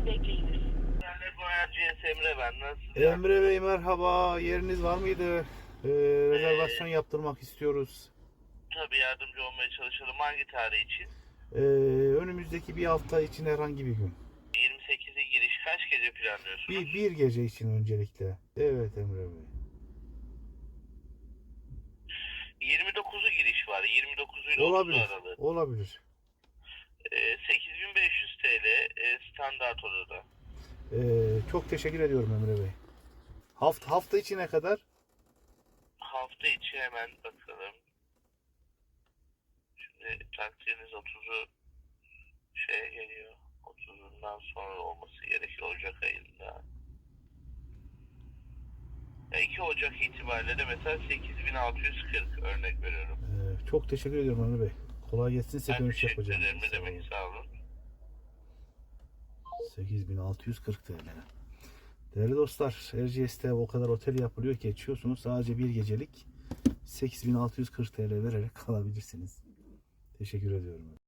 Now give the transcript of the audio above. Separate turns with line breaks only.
lütfen bekleyiniz.
Emre ben.
Emre Bey merhaba. Yeriniz var mıydı? Ee, rezervasyon yaptırmak istiyoruz.
Tabii yardımcı olmaya çalışalım. Hangi tarih için?
Ee, önümüzdeki bir hafta için herhangi bir gün.
28'e giriş kaç gece planlıyorsunuz?
Bir, bir gece için öncelikle. Evet Emre Bey.
29'u giriş var. 29 ile 30
Olabilir.
aralığı.
Olabilir.
Ee, 8500 TL e, standart odada.
Ee, çok teşekkür ediyorum Emre Bey. Hafta, hafta içine kadar
Hafta içi hemen bakalım. Şimdi takdiriniz 30'u şey geliyor. 30'undan sonra olması gerekiyor Ocak ayında. 2 Ocak itibariyle de mesela 8640 örnek veriyorum.
Ee, çok teşekkür ediyorum Emre Bey. Kolay gelsin size
Ben
dönüş
teşekkür
yapacağım.
ederim. Ne demek sağ olun.
8640 TL. Değerli dostlar, Erciyes'te o kadar otel yapılıyor ki geçiyorsunuz. Sadece bir gecelik 8640 TL vererek kalabilirsiniz. Teşekkür ediyorum.